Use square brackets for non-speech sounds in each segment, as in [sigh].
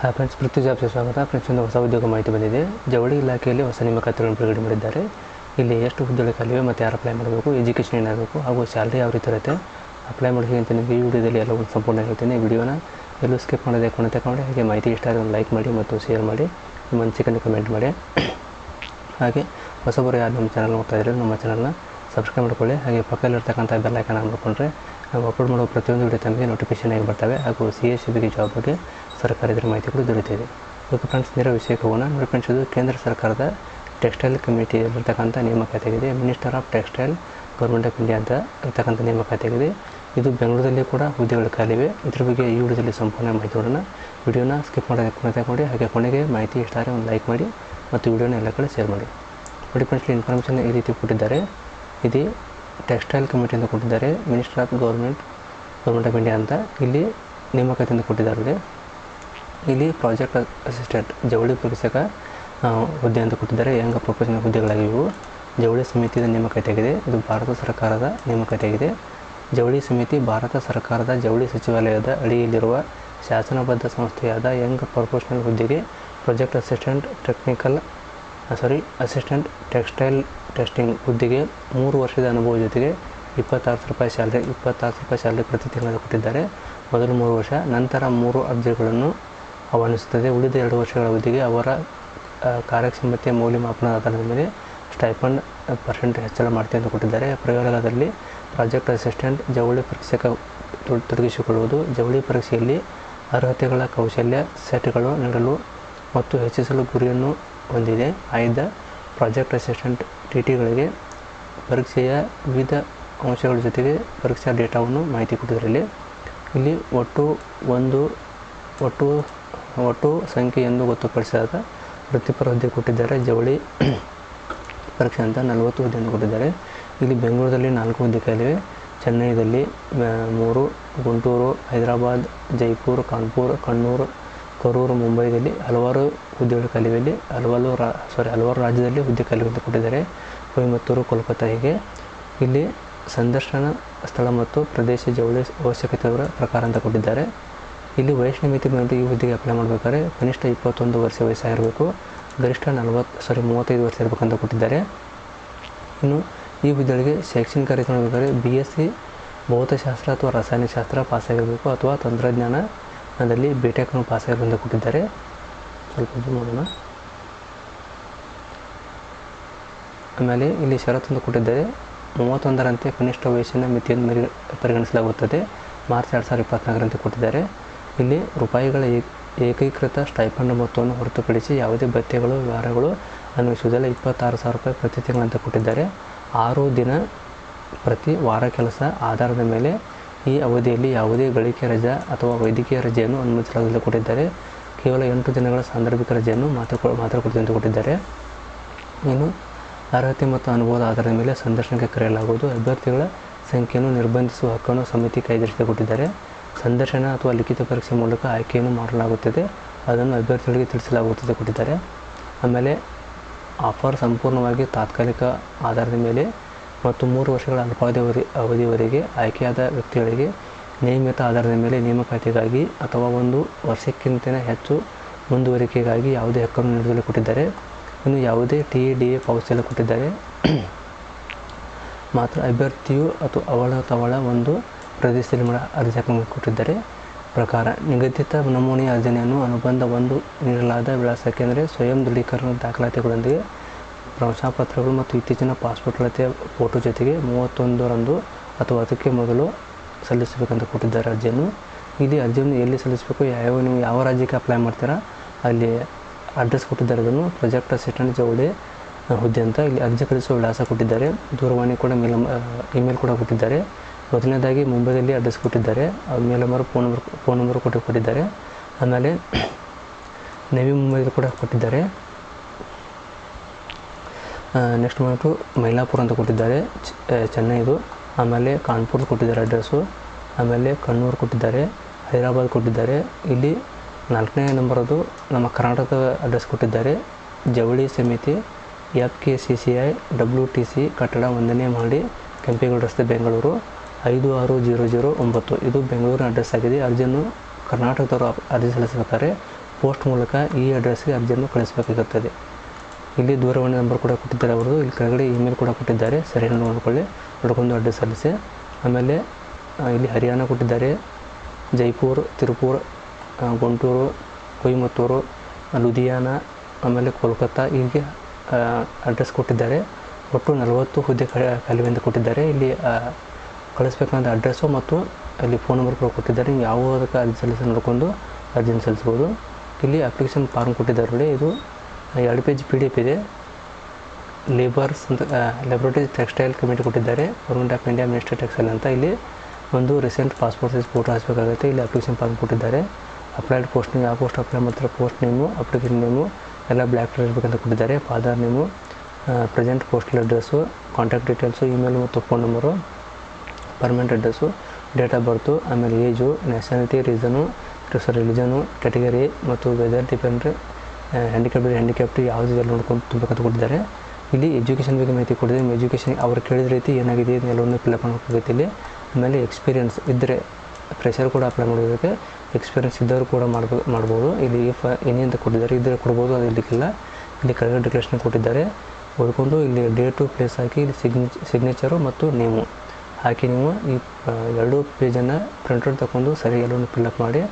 Hi friends Prithvi jobs ಸ್ವಾಗತ. Friends ಒಂದು ಹೊಸ ಉದ್ಯೋಗ ಮಾಹಿತಿ ಬಂದಿದೆ. ಜವಳಿ ಇಲಾಖೆಯಲ್ಲಿ ಹೊಸ ನೇಮಕಾತಿಗಳನ್ನು ಬಿಡುಗಡೆ ಮಾಡಿದ್ದಾರೆ. ಇಲ್ಲಿ ಎಷ್ಟು ಹುದ್ದೆಗಳು ಖಾಲಿವೆ ಮತ್ತು ಯಾರು ಅಪ್ಲೈ ಮಾಡಬೇಕು ಎಜುಕೇಷನ್ ಏನಾಗಬೇಕು, ಹಾಗೂ ಸ್ಯಾಲ್ರಿ ಯಾವ ರೀತಿ ಇರುತ್ತೆ ಅಪ್ಲೈ ಮಾಡೋದಕ್ಕೆ ಅಂತ ನಿಮಗೆ ಈ ವಿಡಿಯೋದಲ್ಲಿ ಎಲ್ಲ ಒಂದು ಸಂಪೂರ್ಣ ಹೇಳ್ತೀನಿ. ವಿಡಿಯೋನ ಎಲ್ಲೂ ಸ್ಕಿಪ್ ಮಾಡೋದೇ ಕೊನೆ ಕೊಂಡೆ ಹಾಗೆ ಮಾಹಿತಿ ಇಷ್ಟ ಆದರೆ ಲೈಕ್ ಮಾಡಿ ಮತ್ತು ಶೇರ್ ಮಾಡಿ, ನಿಮ್ಮ ಅನಿಸಿಕೆಯನ್ನು ಕಮೆಂಟ್ ಮಾಡಿ. ಹಾಗೆ ಹೊಸಬರು ಯಾರು ನಮ್ಮ ಚಾನಲ್ ನೋಡ್ತಾ ಇದ್ದಾರೆ ನಮ್ಮ ಚಾನಲ್ನ ಸಬ್ಸ್ಕ್ರೈಬ್ ಮಾಡ್ಕೊಳ್ಳಿ. ಹಾಗೆ ಪಕ್ಕದಲ್ಲಿರ್ತಕ್ಕಂಥ ಬೆಲ್ ಐಕನ್ ಆನ್ ಮಾಡಿಕೊಂಡ್ರೆ ನಾವು ಅಪ್ಲೋಡ್ ಮಾಡುವ ಪ್ರತಿಯೊಂದು ವಿಡಿಯೋ ತಮಗೆ ನೋಟಿಫಿಕೇಶನ್ ಆಗಿ ಬರ್ತವೆ ಹಾಗೂ ಸಿ ಎಸ್ ಸಿ ಬಗ್ಗೆ ಜಾಬ್ ಬಗ್ಗೆ ಸರ್ಕಾರ ಇದರ ಮಾಹಿತಿಗಳು ದೊರೆಯುತ್ತದೆ. ಓಕೆ ಫ್ರೆಂಡ್ಸ್ ನೇರ ವಿಷಯಕ್ಕೆ ಹೋಗೋಣ. ನೋಡಿ ಫ್ರೆಂಡ್ಸ್ ಇದು ಕೇಂದ್ರ ಸರ್ಕಾರದ ಟೆಕ್ಸ್ಟೈಲ್ ಕಮಿಟಿಯಲ್ಲಿರ್ತಕ್ಕಂಥ ನೇಮಕಾತಿಯಾಗಿದೆ. Minister of textile government of India ಅಂತ ಇರ್ತಕ್ಕಂಥ ನೇಮಕಾತಿಯಾಗಿದೆ. ಇದು ಬೆಂಗಳೂರಲ್ಲಿ ಕೂಡ ಹುದ್ದೆಗಳು ಖಾಲಿವೆ. ಇದ್ರ ಬಗ್ಗೆ ಈ ವಿಡಿಯೋದಲ್ಲಿ ಸಂಪೂರ್ಣ ಮಾಹಿತಿ ನೋಡೋಣ. ವಿಡಿಯೋನ ಸ್ಕಿಪ್ ಮಾಡೋದಕ್ಕೆ ಕೊನೆ ತಗೊಂಡು ಹಾಗೆ ಕೊನೆಗೆ ಮಾಹಿತಿ ಇಷ್ಟ ಆದರೆ ಒಂದು ಲೈಕ್ ಮಾಡಿ ಮತ್ತು ವಿಡಿಯೋನ ಎಲ್ಲ ಕಡೆ ಶೇರ್ ಮಾಡಿ. ನೋಡಿ ಫ್ರೆಂಡ್ಸ್ ಇನ್ಫಾರ್ಮೇಷನ್ ಈ ರೀತಿ ಕೊಟ್ಟಿದ್ದಾರೆ. ಇದು ಟೆಕ್ಸ್ಟೈಲ್ ಕಮಿಟಿಯಿಂದ ಕೊಟ್ಟಿದ್ದಾರೆ minister of government government of India ಅಂತ. ಇಲ್ಲಿ ನೇಮಕಾತಿಯಿಂದ ಕೊಟ್ಟಿದ್ದಾರೆ ಇಲ್ಲಿ ಪ್ರಾಜೆಕ್ಟ್ ಅಸಿಸ್ಟೆಂಟ್ ಜವಳಿ ಪೂರೈಸಕ ಹುದ್ದೆ ಅಂತ ಕೊಟ್ಟಿದ್ದಾರೆ. ಯಂಗ್ ಪ್ರೊಫೆಷನಲ್ ಹುದ್ದೆಗಳಾಗಿವು ಜವಳಿ ಸಮಿತಿಯ ನೇಮಕಾತಿಯಾಗಿದೆ. ಇದು ಭಾರತ ಸರ್ಕಾರದ ನೇಮಕಾತಿಯಾಗಿದೆ. ಜವಳಿ ಸಮಿತಿ ಭಾರತ ಸರ್ಕಾರದ ಜವಳಿ ಸಚಿವಾಲಯದ ಅಡಿಯಲ್ಲಿರುವ ಶಾಸನಬದ್ಧ ಸಂಸ್ಥೆಯಾದ ಯಂಗ್ ಪ್ರೊಫೆಷನಲ್ ಹುದ್ದೆಗೆ project assistant technical sorry assistant textile testing ಹುದ್ದೆಗೆ ಮೂರು ವರ್ಷದ ಅನುಭವ ಜೊತೆಗೆ ಇಪ್ಪತ್ತಾರು ರೂಪಾಯಿ ಸ್ಯಾಲ್ರಿ ಇಪ್ಪತ್ತಾರು ರೂಪಾಯಿ ಸ್ಯಾಲ್ರಿ ಪ್ರತಿ ತಿಂಗಳು ಕೊಟ್ಟಿದ್ದಾರೆ. ಮೊದಲು ಮೂರು ವರ್ಷ, ನಂತರ ಮೂರು ಅರ್ಜಿಗಳನ್ನು ಆಹ್ವಾನಿಸುತ್ತದೆ ಉಳಿದ ಎರಡು ವರ್ಷಗಳ ಅವಧಿಗೆ ಅವರ ಕಾರ್ಯಕ್ಷಮತೆ ಮೌಲ್ಯಮಾಪನ ಆಧಾರದ ಮೇಲೆ ಸ್ಟೈಫಂಡ್ ಪರ್ಸೆಂಟ್ ಹೆಚ್ಚಳ ಮಾಡ್ತೀವಿ ಅಂತ ಕೊಟ್ಟಿದ್ದಾರೆ. ಪ್ರಯೋಗಾಲಯದಲ್ಲಿ ಪ್ರಾಜೆಕ್ಟ್ ಅಸಿಸ್ಟೆಂಟ್ ಜವಳಿ ಪರೀಕ್ಷಕ ತೊಡ್- ತೊಡಗಿಸಿಕೊಳ್ಳುವುದು, ಜವಳಿ ಪರೀಕ್ಷೆಯಲ್ಲಿ ಅರ್ಹತೆಗಳ ಕೌಶಲ್ಯ, ಸೆಟ್ಗಳು ನೀಡಲು ಮತ್ತು ಹೆಚ್ಚಿಸಲು ಗುರಿಯನ್ನು ಹೊಂದಿದೆ ಆಯ್ದ ಪ್ರಾಜೆಕ್ಟ್ ಅಸಿಸ್ಟೆಂಟ್ ಟಿ ಟಿಗಳಿಗೆ ಪರೀಕ್ಷೆಯ ವಿವಿಧ ಅಂಶಗಳ ಜೊತೆಗೆ ಪರೀಕ್ಷಾ ಡೇಟಾವನ್ನು ಮಾಹಿತಿ ಕೊಟ್ಟಿದ್ದಾರೆ ಇಲ್ಲಿ ಒಟ್ಟು ಒಂದು, ಒಟ್ಟು ಒಟ್ಟು ಸಂಖ್ಯೆಯನ್ನು ಗೊತ್ತುಪಡಿಸಿದಾಗ ವೃತ್ತಿಪರ ಹುದ್ದೆ ಕೊಟ್ಟಿದ್ದಾರೆ. ಜವಳಿ [coughs] ಪರೀಕ್ಷೆ ಅಂತ ನಲವತ್ತು ಹುದ್ದೆಯನ್ನು ಕೊಟ್ಟಿದ್ದಾರೆ. ಇಲ್ಲಿ ಬೆಂಗಳೂರಲ್ಲಿ ನಾಲ್ಕು ಹುದ್ದೆ ಖಾಲಿವೆ ಚೆನ್ನೈದಲ್ಲಿ ಮೂರು, ಗುಂಟೂರು, ಹೈದರಾಬಾದ್, ಜೈಪುರ್, ಕಾನ್ಪುರ್, ಕಣ್ಣೂರು ಕರೂರು ಮುಂಬೈದಲ್ಲಿ ಹಲವಾರು ಹುದ್ದೆಗಳು ಖಾಲಿಯಲ್ಲಿ ಹಲವಾರು ರಾ ಸಾರಿ ಹಲವಾರು ರಾಜ್ಯದಲ್ಲಿ ಹುದ್ದೆ ಖಾಲಿ ಅಂತ ಕೊಟ್ಟಿದ್ದಾರೆ. ಕೊಯಮತ್ತೂರು ಕೋಲ್ಕತ್ತಾ ಹೀಗೆ. ಇಲ್ಲಿ ಸಂದರ್ಶನ ಸ್ಥಳ ಮತ್ತು ಪ್ರದೇಶ ಜವಳಿ ಅವಶ್ಯಕತೆಯವರ ಪ್ರಕಾರ ಅಂತ ಕೊಟ್ಟಿದ್ದಾರೆ. ಇಲ್ಲಿ ವಯಸ್ಸಿನ ಮಿತಿ ಬಂದು ಈ ಹುದ್ದೆಗೆ ಅಪ್ಲೈ ಮಾಡಬೇಕಾದ್ರೆ ಕನಿಷ್ಠ ಇಪ್ಪತ್ತೊಂದು ವರ್ಷ ವಯಸ್ಸಾಗಿರಬೇಕು. ಗರಿಷ್ಠ ನಲವತ್ತು ಸಾರಿ ಮೂವತ್ತೈದು ವರ್ಷ ಇರಬೇಕಂತ ಕೊಟ್ಟಿದ್ದಾರೆ. ಇನ್ನು ಈ ಹುದ್ದೆಗಳಿಗೆ ಶೈಕ್ಷಣಿಕ ರೀತಿ ನೋಡಬೇಕಾದ್ರೆ ಬಿ ಎಸ್ ಸಿ ಭೌತಶಾಸ್ತ್ರ ಅಥವಾ ರಾಸಾಯನಿಕಶಾಸ್ತ್ರ ಪಾಸಾಗಿರಬೇಕು ಅಥವಾ ತಂತ್ರಜ್ಞಾನದಲ್ಲಿ ಬಿ ಟೆಕ್ನು ಪಾಸಾಗಿ ಬಂದು ಕೊಟ್ಟಿದ್ದಾರೆ. ಸ್ವಲ್ಪ ನೋಡೋಣ. ಆಮೇಲೆ ಇಲ್ಲಿ ಷರತ್ತೊಂದು ಕೊಟ್ಟಿದ್ದಾರೆ. ಮೂವತ್ತೊಂದರಂತೆ ಕನಿಷ್ಠ ವಯಸ್ಸಿನ ಮಿತಿಯನ್ನು ಪರಿಗಣಿಸಲಾಗುತ್ತದೆ. ಮಾರ್ಚ್ ಎರಡು ಸಾವಿರದ ಇಪ್ಪತ್ತ್ನಾಲ್ಕರಂತೆ ಕೊಟ್ಟಿದ್ದಾರೆ. ಇಲ್ಲಿ ರೂಪಾಯಿಗಳ ಏಕ್- ಏಕೀಕೃತ ಸ್ಟೈಫಂಡ್ ಮೊತ್ತವನ್ನು ಹೊರತುಪಡಿಸಿ ಯಾವುದೇ ಭತ್ಯೆಗಳು, ವ್ಯವಹಾರಗಳು ಅನ್ವಯಿಸುವುದಿಲ್ಲ. ಇಪ್ಪತ್ತಾರು ಸಾವಿರ ರೂಪಾಯಿ ಪ್ರತಿ ತಿಂಗಳಂತೆ ಕೊಟ್ಟಿದ್ದಾರೆ. ಆರು ದಿನ ಪ್ರತಿ ವಾರ ಕೆಲಸ ಆಧಾರದ ಮೇಲೆ ಈ ಅವಧಿಯಲ್ಲಿ ಯಾವುದೇ ಗಳಿಕೆ ರಜಾ ಅಥವಾ ವೈದ್ಯಕೀಯ ರಜೆಯನ್ನು ಅನುಮತಿಸಲಾಗದಂತೆ ಕೊಟ್ಟಿದ್ದಾರೆ. ಕೇವಲ ಎಂಟು ದಿನಗಳ ಸಾಂದರ್ಭಿಕ ರಜೆಯನ್ನು ಮಾತ್ರ ಮಾತ್ರ ಕೊಡ್ತೀವಿ ಅಂತ ಕೊಟ್ಟಿದ್ದಾರೆ. ಇನ್ನು ಅರ್ಹತೆ ಮತ್ತು ಅನುಭವದ ಆಧಾರದ ಮೇಲೆ ಸಂದರ್ಶನಕ್ಕೆ ಕರೆಯಲಾಗುವುದು. ಅಭ್ಯರ್ಥಿಗಳ ಸಂಖ್ಯೆಯನ್ನು ನಿರ್ಬಂಧಿಸುವ ಹಕ್ಕನ್ನು ಸಮಿತಿ ಕೈಗೆತ್ತಿಗೆ ಕೊಟ್ಟಿದ್ದಾರೆ. ಸಂದರ್ಶನ ಅಥವಾ ಲಿಖಿತ ಪರೀಕ್ಷೆ ಮೂಲಕ ಆಯ್ಕೆಯನ್ನು ಮಾಡಲಾಗುತ್ತದೆ. ಅದನ್ನು ಅಭ್ಯರ್ಥಿಗಳಿಗೆ ತಿಳಿಸಲಾಗುತ್ತದೆ ಕೊಟ್ಟಿದ್ದಾರೆ. ಆಮೇಲೆ ಆಫರ್ ಸಂಪೂರ್ಣವಾಗಿ ತಾತ್ಕಾಲಿಕ ಆಧಾರದ ಮೇಲೆ ಮತ್ತು ಮೂರು ವರ್ಷಗಳ ಅಲ್ಪಾವಧಿ ಅವಧಿ ಅವಧಿಯವರೆಗೆ ಆಯ್ಕೆಯಾದ ವ್ಯಕ್ತಿಗಳಿಗೆ ನಿಯಮಿತ ಆಧಾರದ ಮೇಲೆ ನೇಮಕಾತಿಗಾಗಿ ಅಥವಾ ಒಂದು ವರ್ಷಕ್ಕಿಂತ ಹೆಚ್ಚು ಮುಂದುವರಿಕೆಗಾಗಿ ಯಾವುದೇ ಹಕ್ಕನ್ನು ನೀಡಲು ಕೊಟ್ಟಿದ್ದಾರೆ, ಇನ್ನು ಯಾವುದೇ ಟಿ ಡಿ ಎ ಪಾವತಿಸಲು ಕೊಟ್ಟಿದ್ದಾರೆ, [clears throat] ಮಾತ್ರ ಅಭ್ಯರ್ಥಿಯು ಅಥವಾ ಅವಳ ತವಳ ಒಂದು ಪ್ರದೇಶದಲ್ಲಿ ಮಾಡ ಅರ್ಜಿ ಹಾಕಲು ಕೊಟ್ಟಿದ್ದಾರೆ, ಪ್ರಕಾರ ನಿಗದಿತ ನಮೂನೆಯ ಅರ್ಜನೆಯನ್ನು ಅನುಬಂಧ ಒಂದು ನೀಡಲಾದ ವಿಳಾಸಕ್ಕೆ ಅಂದರೆ ಸ್ವಯಂ ದೃಢೀಕರಣ ದಾಖಲಾತಿಗಳೊಂದಿಗೆ ಪ್ರಶಂಸಾಪತ್ರಗಳು ಮತ್ತು ಇತ್ತೀಚಿನ ಪಾಸ್ಪೋರ್ಟ್ ಅಳತೆಯ ಫೋಟೋ ಜೊತೆಗೆ ಮೂವತ್ತೊಂದರಂದು ಅಥವಾ ಅದಕ್ಕೆ ಮೊದಲು ಸಲ್ಲಿಸಬೇಕಂತ ಕೊಟ್ಟಿದ್ದಾರೆ ಅರ್ಜಿಯನ್ನು. ಇಲ್ಲಿ ಅರ್ಜಿಯನ್ನು ಎಲ್ಲಿ ಸಲ್ಲಿಸಬೇಕು, ಯಾವ ನೀವು ಯಾವ ರಾಜ್ಯಕ್ಕೆ ಅಪ್ಲೈ ಮಾಡ್ತೀರಾ, ಅಲ್ಲಿ ಅಡ್ರೆಸ್ ಕೊಟ್ಟಿದ್ದಾರೆ ಅದನ್ನು. ಪ್ರಾಜೆಕ್ಟ್ ಅಸಿಸ್ಟೆಂಟ್ ಜವಳಿ ಹುದ್ದೆ ಅಂತ ಇಲ್ಲಿ ಅರ್ಜಿ ಕಳಿಸುವ ವಿಳಾಸ ಕೊಟ್ಟಿದ್ದಾರೆ. ದೂರವಾಣಿ ಕೂಡ ಮೇಲ್ ಇಮೇಲ್ ಕೂಡ ಕೊಟ್ಟಿದ್ದಾರೆ. ಮೊದಲನೇದಾಗಿ ಮುಂಬೈದಲ್ಲಿ ಅಡ್ರೆಸ್ ಕೊಟ್ಟಿದ್ದಾರೆ. Mail number phone number phone number ಕೊಟ್ಟು ಕೊಟ್ಟಿದ್ದಾರೆ. ಆಮೇಲೆ [coughs] ನವಿ ಮುಂಬೈದಲ್ಲಿ ಕೂಡ ಕೊಟ್ಟಿದ್ದಾರೆ. ನೆಕ್ಸ್ಟ್ ಬಂದ್ಬಿಟ್ಟು ಮೈಲಾಪುರ ಅಂತ ಕೊಟ್ಟಿದ್ದಾರೆ. ಚೆನ್ನೈದು ಆಮೇಲೆ ಕಾನ್ಪುರ್ದು ಕೊಟ್ಟಿದ್ದಾರೆ ಅಡ್ರೆಸ್ಸು. ಆಮೇಲೆ ಕಣ್ಣೂರು ಕೊಟ್ಟಿದ್ದಾರೆ. ಹೈದರಾಬಾದ್ ಕೊಟ್ಟಿದ್ದಾರೆ. ಇಲ್ಲಿ ನಾಲ್ಕನೇ ನಂಬರದು ನಮ್ಮ ಕರ್ನಾಟಕದ ಅಡ್ರೆಸ್ ಕೊಟ್ಟಿದ್ದಾರೆ. ಜವಳಿ ಸಮಿತಿ F K C C I W T C ಕಟ್ಟಡ ಒಂದನೇ ಮಾಡಿ ಕೆಂಪೇಗೌಡ ರಸ್ತೆ, ಬೆಂಗಳೂರು, ಐದು ಆರು ಜೀರೋ ಜೀರೋ ಒಂಬತ್ತು. ಇದು ಬೆಂಗಳೂರಿನ ಅಡ್ರೆಸ್ ಆಗಿದೆ. ಅರ್ಜಿಯನ್ನು ಕರ್ನಾಟಕದವರು ಅರ್ಜಿ ಸಲ್ಲಿಸಬೇಕಾದ್ರೆ ಪೋಸ್ಟ್ ಮೂಲಕ ಈ ಅಡ್ರೆಸ್ಗೆ ಅರ್ಜಿಯನ್ನು ಕಳಿಸಬೇಕಾಗುತ್ತದೆ. ಇಲ್ಲಿ ದೂರವಾಣಿ ನಂಬರ್ ಕೂಡ ಕೊಟ್ಟಿದ್ದಾರೆ ಅವರು. ಇಲ್ಲಿ ಕೆಳಗಡೆ ಇಮೇಲ್ ಕೂಡ ಕೊಟ್ಟಿದ್ದಾರೆ. ಸರಿಯಾಗಿ ನೋಡಿಕೊಳ್ಳಿ. ನೋಡ್ಕೊಂಡು ಅಡ್ರೆಸ್ ಸಲ್ಲಿಸಿ. ಆಮೇಲೆ ಇಲ್ಲಿ ಹರಿಯಾಣ ಕೊಟ್ಟಿದ್ದಾರೆ. ಜೈಪುರ್, ತಿರುಪುರ್ ಗುಂಟೂರು, ಕೊಯಮತ್ತೂರು, ಲುಧಿಯಾನ, ಆಮೇಲೆ ಕೋಲ್ಕತ್ತಾ ಹೀಗೆ ಅಡ್ರೆಸ್ ಕೊಟ್ಟಿದ್ದಾರೆ. ಒಟ್ಟು ನಲವತ್ತು ಹುದ್ದೆ ಖಾಲಿ ಖಾಲಿವೆಂದು ಕೊಟ್ಟಿದ್ದಾರೆ. ಇಲ್ಲಿ ಕಳಿಸ್ಬೇಕಾದ ಅಡ್ರೆಸ್ಸು ಮತ್ತು ಅಲ್ಲಿ ಫೋನ್ ನಂಬರ್ ಕೂಡ ಕೊಟ್ಟಿದ್ದಾರೆ. ಯಾವುದಕ್ಕೆ ಅರ್ಜಿ ಸಲ್ಲಿಸಿ ನೋಡಿಕೊಂಡು ಅರ್ಜಿನ ಸಲ್ಲಿಸ್ಬೋದು. ಇಲ್ಲಿ ಅಪ್ಲಿಕೇಶನ್ ಫಾರ್ಮ್ ಕೊಟ್ಟಿದ್ದಾರೆ ಇದು ಎರಡು ಪೇಜ್ ಪಿ ಡಿ ಎಫ್ ಇದೆ. ಲೇಬರ್ಸ್ ಅಂತ ಲೆಬ್ರೋಟರಿ ಟೆಕ್ಸ್ಟೈಲ್ ಕಮಿಟಿ ಕೊಟ್ಟಿದ್ದಾರೆ. Government of India minister textile ಅಂತ. ಇಲ್ಲಿ ಒಂದು ರೀಸೆಂಟ್ ಪಾಸ್ಪೋರ್ಟ್ ಸೈಜ್ ಫೋಟೋ ಹಾಕಬೇಕಾಗುತ್ತೆ ಇಲ್ಲಿ ಅಪ್ಲಿಕೇಶನ್ ಫಾರ್ಮ್ ಕೊಟ್ಟಿದ್ದಾರೆ. ಅಪ್ಲೈಡ್ ಪೋಸ್ಟ್ ನೇಮ್ ಆ ಪೋಸ್ಟ್ ಅಪ್ಲೈ ಮಾಡ್ತಾರೆ ಪೋಸ್ಟ್ ನೇಮು ಅಪ್ಲಿಕೇಶನ್ ನೇಮು ಎಲ್ಲ ಬ್ಲ್ಯಾಕ್ ಕಲರ್ ಇರಬೇಕಂತ ಕೊಟ್ಟಿದ್ದಾರೆ. Father name present postal address contact details email ಮತ್ತು phone number permanent address date of birth ಆಮೇಲೆ age nationality reason religion category ಮತ್ತು whether depend handicap handicapped ಯಾವುದು ಎಲ್ಲ ನೋಡ್ಕೊಂಡು ತುಂಬಬೇಕಂತ ಕೊಟ್ಟಿದ್ದಾರೆ ಇಲ್ಲಿ ಎಜುಕೇಷನ್ ಬಗ್ಗೆ ಮಾಹಿತಿ ಕೊಟ್ಟಿದ್ದಾರೆ ನಿಮ್ಮ ಎಜುಕೇಷನ್ ಅವ್ರು ಕೇಳಿದ ರೀತಿ ಏನಾಗಿದೆ ಎಲ್ಲವನ್ನು ಫಿಲಪ್ ಮಾಡಬೇಕಾಗುತ್ತೆ ಇಲ್ಲಿ. ಆಮೇಲೆ ಎಕ್ಸ್ಪೀರಿಯನ್ಸ್ ಇದ್ದರೆ ಪ್ರೆಷರ್ ಕೂಡ ಅಪ್ಲೈ ಮಾಡೋದಕ್ಕೆ ಎಕ್ಸ್ಪೀರಿಯನ್ಸ್ ಇದ್ದವರು ಕೂಡ ಮಾಡ್ಬೋದು ಮಾಡ್ಬೋದು. ಇಲ್ಲಿ ಇಫ್ ಏನೇ ಅಂತ ಕೊಟ್ಟಿದ್ದಾರೆ. ಇದ್ದರೆ ಕೊಡ್ಬೋದು, ಅದು ಇಲ್ಲಿಕ್ಕಿಲ್ಲ ಇಲ್ಲಿ ಕರೆಕ್ಟ್ ಡಿಕ್ಲೇಷನ್ ಕೊಟ್ಟಿದ್ದಾರೆ. ಓದ್ಕೊಂಡು ಇಲ್ಲಿ ಡೇಟು ಪ್ಲೇಸ್ ಹಾಕಿ, ಇಲ್ಲಿ ಸಿಗ್ನೇಚ್ ಸಿಗ್ನೇಚರು ಮತ್ತು ನೇಮು ಹಾಕಿ ನೀವು ಈ ಎರಡೂ ಪೇಜನ್ನು ಪ್ರಿಂಟೌಟ್ ತಗೊಂಡು ಸರಿ ಎಲ್ಲವನ್ನು ಫಿಲ್ಲಪ್ ಮಾಡಿ.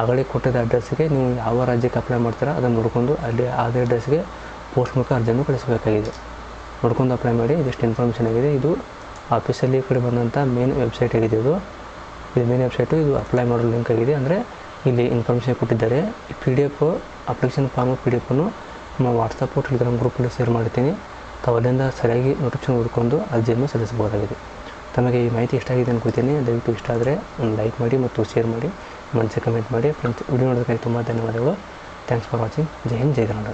ಆಗಲೇ ಕೊಟ್ಟಿದ್ದ ಅಡ್ರೆಸ್ಸಿಗೆ ನೀವು ಯಾವ ರಾಜ್ಯಕ್ಕೆ ಅಪ್ಲೈ ಮಾಡ್ತೀರಾ, ಅದನ್ನು ನೋಡಿಕೊಂಡು ಅಲ್ಲಿ ಅದೇ ಅಡ್ರೆಸ್ಗೆ ಪೋಸ್ಟ್ ಮೂಲಕ ಅರ್ಜಿಯನ್ನು ಕಳಿಸಬೇಕಾಗಿದೆ. ನೋಡ್ಕೊಂಡು ಅಪ್ಲೈ ಮಾಡಿ, ಇದಿಷ್ಟು ಇನ್ಫಾರ್ಮೇಷನ್ ಆಗಿದೆ. ಇದು ಆಫೀಸಲ್ಲಿ ಈ ಕಡೆ ಬಂದಂಥ ಮೇನ್ ವೆಬ್ಸೈಟ್ ಆಗಿದೆ ಇದು. ಇದು ಮೇನ್ ವೆಬ್ಸೈಟು ಇದು ಅಪ್ಲೈ ಮಾಡೋ ಲಿಂಕ್ ಆಗಿದೆ. ಅಂದರೆ ಇಲ್ಲಿ ಇನ್ಫಾರ್ಮೇಷನ್ ಕೊಟ್ಟಿದ್ದಾರೆ. ಈ P D F application form P D ಎಫನ್ನು ನಮ್ಮ ವಾಟ್ಸಪ್ಪು ಟೆಲಿಗ್ರಾಮ್ ಗ್ರೂಪಲ್ಲಿ ಶೇರ್ ಮಾಡ್ತೀನಿ. ತಾವು ಅಲ್ಲಿಂದ ಸರಿಯಾಗಿ ನೋಟಿಫಿಕೇಶನ್ ಹುಡ್ಕೊಂಡು ಅರ್ಜಿಯನ್ನು ಸಲ್ಲಿಸಬಹುದಾಗಿದೆ. ತಮಗೆ ಈ ಮಾಹಿತಿ ಇಷ್ಟ ಆಗಿದೆ ಅನ್ಕೋತೀನಿ ದಯವಿಟ್ಟು ಇಷ್ಟ ಆದರೆ ಒಂದು ಲೈಕ್ ಮಾಡಿ ಮತ್ತು ಶೇರ್ ಮಾಡಿ. ಮನಸ್ಸಿಗೆ ಕಮೆಂಟ್ ಮಾಡಿ ಫ್ರೆಂಡ್ಸ್ ವಿಡಿಯೋ ನೋಡೋದಕ್ಕೆ ತುಂಬ ಧನ್ಯವಾದಗಳು ಥ್ಯಾಂಕ್ಸ್ ಫಾರ್ ವಾಚಿಂಗ್ ಜೈ ಹಿಂದ್ ಜೈ ಕನ್ನಡ